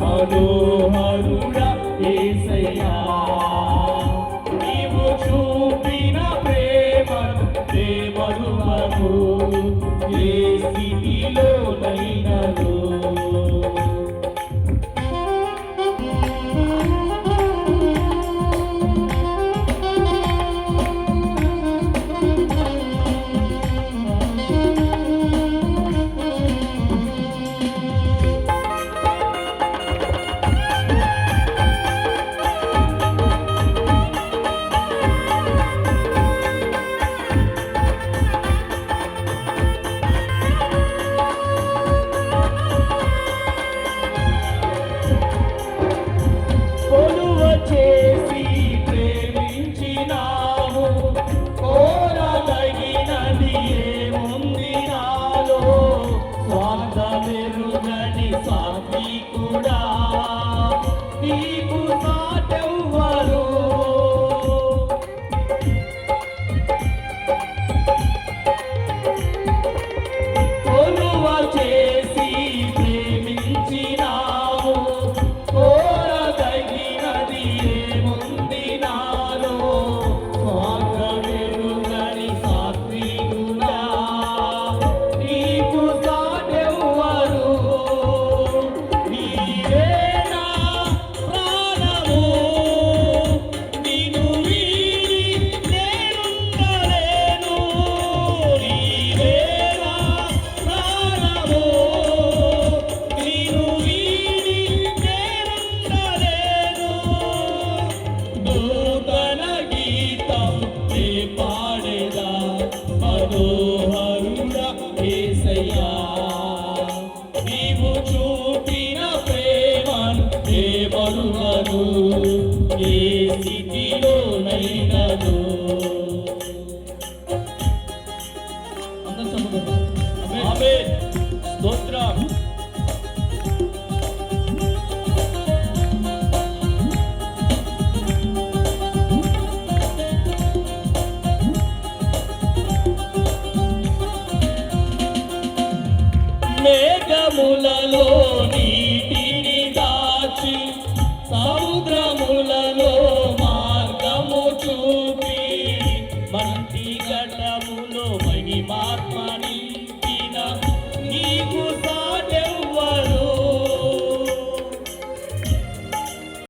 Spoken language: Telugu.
మనోహరుడా ఏసయ్యా 一 ఏ స్థితిలోనైనదో స్తోత్రం. మేఘములలో నీటిని దాచి సముద్రం Valentim